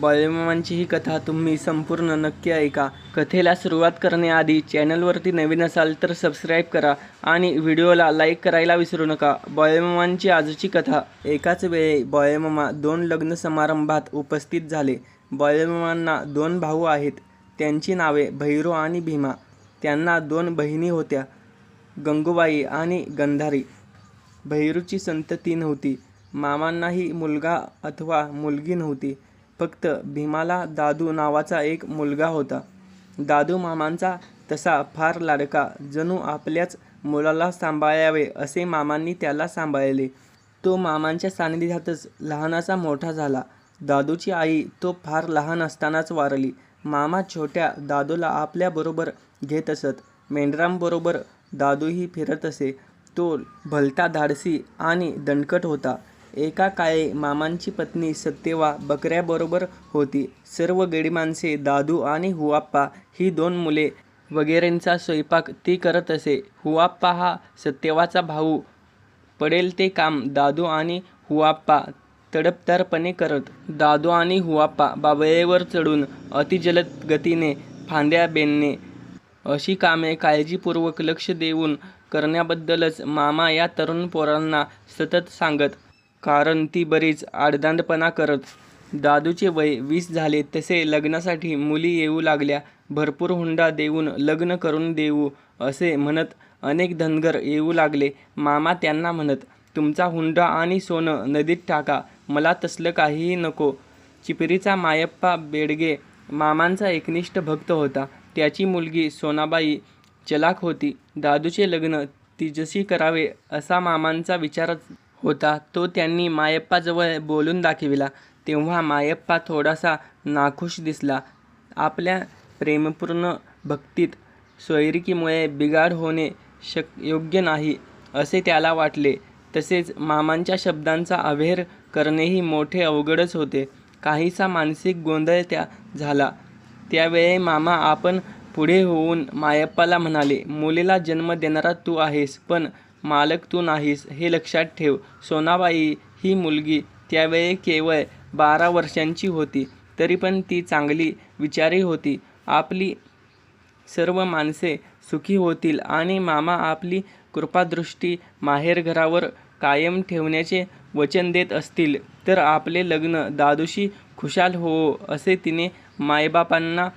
बाळूमामांची ही कथा तुम्ही संपूर्ण नक्की ऐका. कथेला सुरुवात करण्याआधी चॅनलवरती नवीन असाल तर सबस्क्राईब करा आणि व्हिडिओला लाईक करायला विसरू नका. बाळूमामांची आजची कथा. एकाच वेळी बाळूमामा दोन लग्न समारंभात उपस्थित झाले. बाळूमामांना दोन भाऊ आहेत. त्यांची नावे भैरू आणि भीमा. त्यांना दोन बहिणी होत्या गंगूबाई आणि गंधारी. भैरूची संतती नव्हती. मामांनाही मुलगा अथवा मुलगी नव्हती. फक्त भीमाला दादू नावाचा एक मुलगा होता. दादू मामांचा तसा फार लाडका जणू आपल्याच मुलाला सांभाळावे असे मामांनी त्याला सांभाळले. तो मामांच्या सान्निध्यातच लहानाचा मोठा झाला. दादूची आई तो फार लहान असतानाच वारली. मामा छोट्या दादूला आपल्याबरोबर घेत असत. मेंढरांबरोबर दादूही फिरत असे. तो भलता धाडसी आणि दणकट होता. एका काळी मामांची पत्नी सत्यवा बकऱ्याबरोबर होती. सर्व गडी माणसे दादू आणि हुआप्पा ही दोन मुले वगैरेंचा स्वयंपाक ती करत असे. हुआप्पा हा सत्यवाचा भाऊ. पडेल ते काम दादू आणि हुआप्पा तडपदारपणे करत. दादू आणि हुआप्पा बाबळेवर चढून अतिजलद गतीने फांद्या बेनणे अशी कामे काळजीपूर्वक लक्ष देऊन करण्याबद्दलच मामा या तरुण पोरांना सतत सांगत कारण ती बरीच आडदांडपणा करत. दादूचे वय वीस झाले तसे लग्नासाठी मुली येऊ लागल्या. भरपूर हुंडा देऊन लग्न करून देऊ असे म्हणत अनेक धनगर येऊ लागले. मामा त्यांना म्हणत तुमचा हुंडा आणि सोनं नदीत टाका. मला तसलं काहीही नको चिपरीचा मायप्पा बेडगे मामांचा एकनिष्ठ भक्त होता. त्याची मुलगी सोनाबाई चलाक होती. दादूचे लग्न तिजशी करावे असा मामांचा विचारच होता. तो त्यांनी मायप्पाजवळ बोलून दाखविला. तेव्हा मायप्पा थोडासा नाखुश दिसला. आपल्या प्रेमपूर्ण भक्तीत सोयरिकीमुळे बिघाड होणे शक योग्य नाही असे त्याला वाटले. तसेच मामांच्या शब्दांचा अवेर करणेही मोठे अवघडच होते. काहीसा मानसिक गोंधळ त्या झाला. त्यावेळी मामा आपण पुढे होऊन मायप्पाला म्हणाले मुलीला जन्म देणारा तू आहेस पण मालक तू नाहीस हे लक्षात ठेव. सोनाबाई ही मुलगी त्यावेळी केवळ बारा वर्षांची होती तरी पण ती चांगली विचारी होती. आपली सर्व माणसे सुखी होतील आणि मामा आपली कृपादृष्टी माहेरघरावर कायम ठेवण्याचे वचन देत असतील तर आपले लग्न दादूशी खुशाल हो असे तिने मायबापांना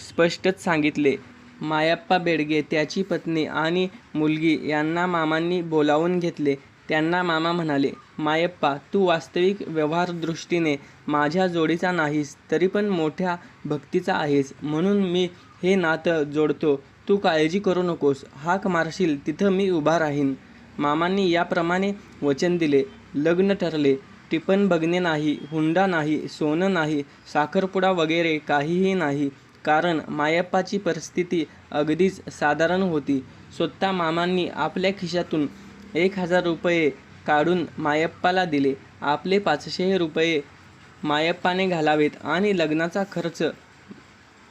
स्पष्टच सांगितले. मायाप्पा बेडगे त्याची पत्नी आणि मुलगी यांना मामांनी बोलावून घेतले. त्यांना मामा म्हणाले मायप्पा तू वास्तविक व्यवहारदृष्टीने माझ्या जोडीचा नाहीस तरी पण मोठ्या भक्तीचा आहेस. म्हणून मी हे नातं जोडतो. तू काळजी करू नकोस. हाक मारशील तिथं मी उभा राहीन. मामांनी याप्रमाणे वचन दिले. लग्न ठरले. टिपण बघणे नाही हुंडा नाही सोनं नाही साखरपुडा वगैरे काहीही नाही. कारण मायप्पाची परिस्थिती अगदीच साधारण होती. स्वतः मामांनी आपल्या खिशातून एक हजार रुपये काढून मायप्पाला दिले. आपले पाचशे रुपये मायप्पाने घालावेत आणि लग्नाचा खर्च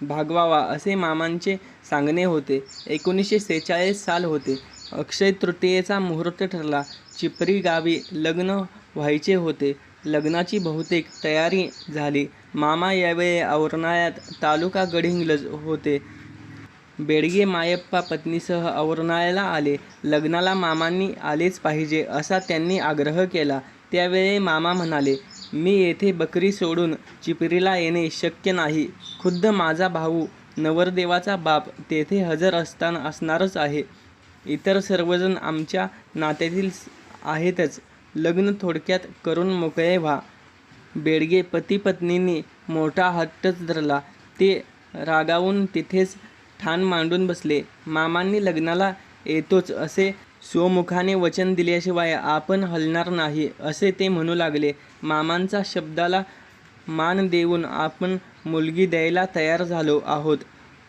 भागवावा असे मामांचे सांगणे होते. एकोणीसशे सेहेचाळीस साल होते. अक्षय तृतीयेचा मुहूर्त ठरला. चिपरी गावी लग्न व्हायचे होते. लग्नाची बहुतेक तयारी झाली. मामा यावेळी औरणाळ्यात तालुका गडहिंग्लज होते. बेडगे मायप्पा पत्नीसह औरणाळ्याला आले. लग्नाला मामांनी आलेच पाहिजे असा त्यांनी आग्रह केला. त्यावेळी मामा म्हणाले मी येथे बकरी सोडून चिपरीला येणे शक्य नाही. खुद्द माझा भाऊ नवरदेवाचा बाप तेथे हजर असताना असणारच आहे. इतर सर्वजण आमच्या नात्यातील आहेतच. लग्न थोडक्यात करून मोकळे व्हा. बेडगे पती पत्नींनी मोठा हट्टच धरला. ते रागावून तिथेच ठाण मांडून बसले. मामांनी लग्नाला येतोच असे स्वमुखाने वचन दिल्याशिवाय आपण हलणार नाही असे ते म्हणू लागले. मामांचा शब्दाला मान देऊन आपण मुलगी द्यायला तयार झालो आहोत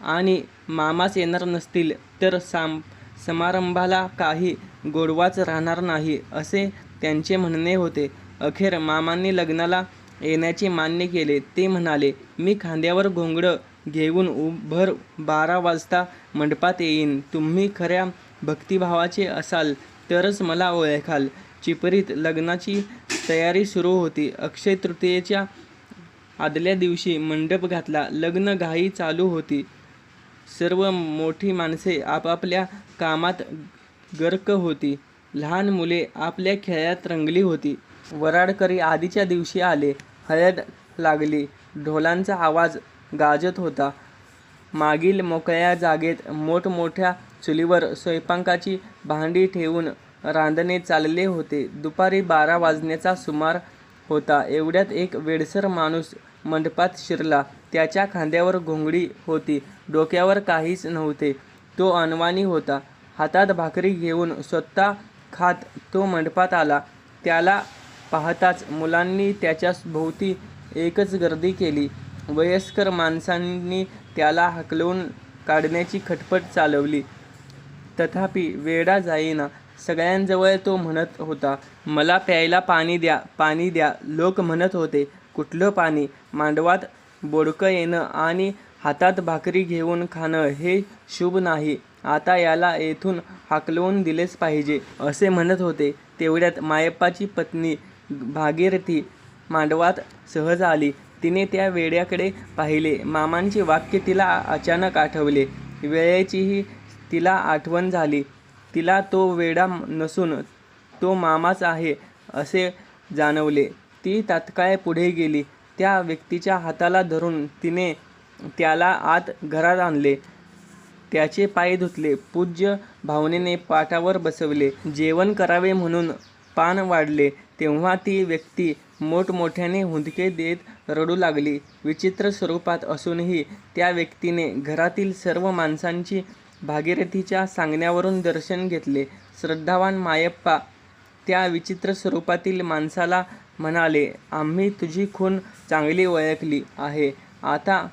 आणि मामाच येणार नसतील तर साम समारंभाला काही गोडवाच राहणार नाही असे त्यांचे म्हणणे होते. अखेर मामांनी लग्नाला येण्याचे मान्य केले. ते म्हणाले मी खांद्यावर घोंगडं घेऊन उभर बारा वाजता मंडपात येईन. तुम्ही खऱ्या भक्तिभावाचे असाल तरच मला ओळखाल. चिपरीत लग्नाची तयारी सुरू होती. अक्षय तृतीयेच्या आदल्या दिवशी मंडप घातला. लग्न घाई चालू होती. सर्व मोठी माणसे आपापल्या कामात गर्क होती. लहान मुले आपल्या खेळात रंगली होती. वराडकरी आधीच्या दिवशी आले. हळद लागली. ढोलांचा आवाज गाजत होता. मागील मोकळ्या जागेत मोठमोठ्या चुलीवर स्वयंपाकाची भांडी ठेवून रांधणे चालले होते. दुपारी बारा वाजण्याचा सुमार होता. एवढ्यात एक वेडसर माणूस मंडपात शिरला. त्याच्या खांद्यावर घोंगडी होती. डोक्यावर काहीच नव्हते. तो अनवाणी होता. हातात भाकरी घेऊन स्वतः खात तो मंडपात आला. त्याला पाहताच मुलांनी त्याच्या भोवती एकच गर्दी केली. वयस्कर माणसांनी त्याला हकलवून काढण्याची खटपट चालवली. तथापि वेडा जाईना सगळ्यांजवळ तो म्हणत होता मला प्यायला पाणी द्या पाणी द्या. लोक म्हणत होते कुठलं पाणी? मांडवात बोडकं येणं आणि हातात भाकरी घेऊन खाणं हे शुभ नाही. आता याला येथून हाकलवून दिलेच पाहिजे. असे म्हणत होते. तेवढ्यात मायप्पाची पत्नी भागीरथी मांडवात सहज आली. तिने त्या वेड्याकडे पाहिले. मामांचे वाक्य तिला अचानक आठवले. वेळेचीही तिला आठवण झाली. तिला तो वेडा नसून तो मामाच आहे असे जाणवले. ती तात्काळ पुढे गेली. त्या व्यक्तीच्या हाताला धरून तिने त्याला आत घरात आणले. त्याचे पाय धुतले. पूज्य भावनेने पाटावर बसवले. जेवण करावे म्हणून पान वाढले. तेव्हा ती व्यक्ती मोठमोठ्याने हुंदके देत रडू लागली. विचित्र स्वरूपात असूनही त्या व्यक्तीने घरातील सर्व माणसांची भागीरथीच्या सांगण्यावरून दर्शन घेतले. श्रद्धावान मायप्पा त्या विचित्र स्वरूपातील माणसाला म्हणाले आम्ही तुझी खून चांगली ओळखली आहे. आता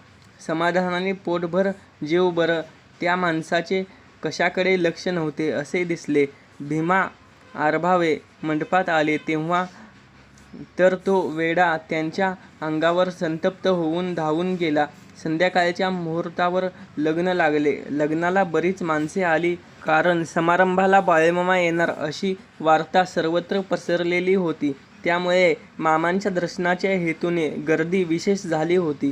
समाधानाने पोटभर जेव बरं. त्या माणसाचे कशाकडे लक्ष नव्हते असे दिसले. भीमा आरभावे मंडपात आले तेव्हा तर तो वेडा त्यांच्या अंगावर संतप्त होऊन धावून गेला. संध्याकाळच्या मुहूर्तावर लग्न लागले. लग्नाला बरीच माणसे आली कारण समारंभाला बाळेमामा येणार अशी वार्ता सर्वत्र पसरलेली होती. त्यामुळे मामांच्या दर्शनाच्या हेतूने गर्दी विशेष झाली होती.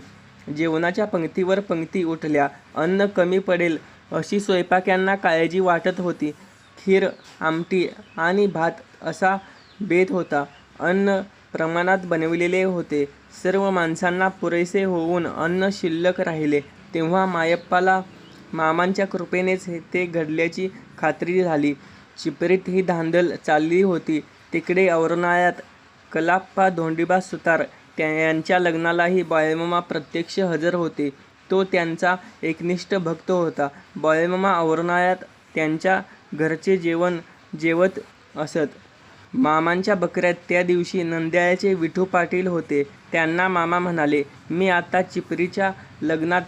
जेवणाच्या पंक्तीवर पंक्ती उठल्या. अन्न कमी पडेल अशी स्वयंपाक्यांना काळजी वाटत होती. खीर आमटी आणि भात असा बेत होता. अन्न प्रमाणात बनविलेले होते. सर्व माणसांना पुरेसे होऊन अन्न शिल्लक राहिले. तेव्हा मायप्पाला मामांच्या कृपेनेच ते घडल्याची खात्री झाली. चिपरीत ही धांदल चालली होती. तिकडे औरनाळ्यात कलाप्पा धोंडीबा सुतार त्या यांच्या लग्नालाही बाळमामा प्रत्यक्ष हजर होते. तो त्यांचा एकनिष्ठ भक्त होता. बाळमामा औरनाळ्यात त्यांच्या घरचे जेवण जेवत असत. मामांच्या बकऱ्यात त्या दिवशी नंद्याळ्याचे विठू पाटील होते. त्यांना मामा म्हणाले मी आता चिपरीच्या लग्नात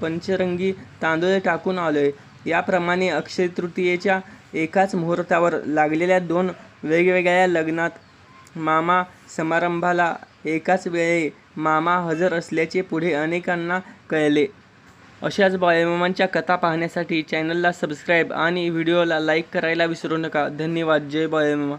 पंचरंगी तांदूळ टाकून आलोय. याप्रमाणे अक्षय तृतीयेच्या एकाच मुहूर्तावर लागलेल्या दोन वेगवेगळ्या लग्नात मामा समारंभाला एकाच वेळी मामा हजर असल्याचे पुढे अनेकांना कळले. अशाच बाळमामांच्या कथा पाहण्यासाठी चॅनलला सबस्क्राईब आणि व्हिडिओला लाईक करायला विसरू नका. धन्यवाद. जय बाळमामा